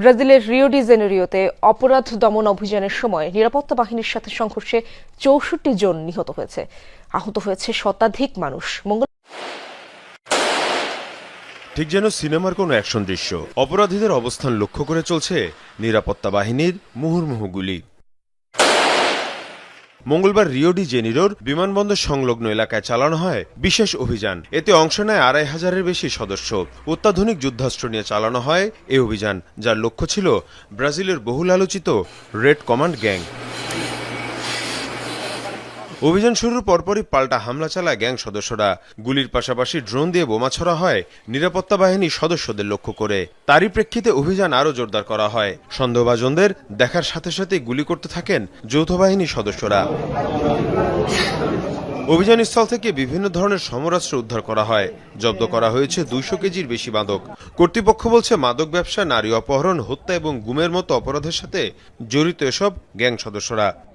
ব্রাজিলের Rio de জেনেরিওতে অপরাধ দমন অভিযানের সময় নিরাপত্তা বাহিনীর সাথে সংঘর্ষে চৌষট্টি জন নিহত হয়েছে। আহত হয়েছে শতাধিক মানুষ। মঙ্গল ঠিক যেন সিনেমার কোনো অ্যাকশন দৃশ্য। অপরাধীদের অবস্থান লক্ষ্য করে চলছে নিরাপত্তা বাহিনীর মুহুর্মুহু গুলি। মঙ্গলবার রিও ডি জেনিরোর বিমানবন্দর সংলগ্ন এলাকায় চালানো হয় বিশেষ অভিযান। এতে অংশ নেয় আড়াই হাজারের বেশি সদস্য। অত্যাধুনিক যুদ্ধাস্ত্র নিয়ে চালানো হয় এই অভিযান, যার লক্ষ্য ছিল ব্রাজিলের বহুল আলোচিত রেড কমান্ড গ্যাং। অভিযান শুরুর পরপরই পাল্টা হামলা চালায় গ্যাং সদস্যরা। গুলির পাশাপাশি ড্রোন দিয়ে বোমা ছড়া হয় নিরাপত্তা বাহিনীর সদস্যদের লক্ষ্য করে। তারই প্রেক্ষিতে অভিযান আরও জোরদার করা হয়। সন্দেহভাজনদের দেখার সাথে সাথে গুলি করতে থাকেন যৌথ বাহিনীর সদস্যরা। অভিযানস্থল থেকে বিভিন্ন ধরনের সমরাস্ত্র উদ্ধার করা হয়। জব্দ করা হয়েছে দুইশো কেজির বেশি মাদক। কর্তৃপক্ষ বলছে, মাদক ব্যবসা, নারী অপহরণ, হত্যা এবং গুমের মতো অপরাধের সাথে জড়িত এসব গ্যাং সদস্যরা।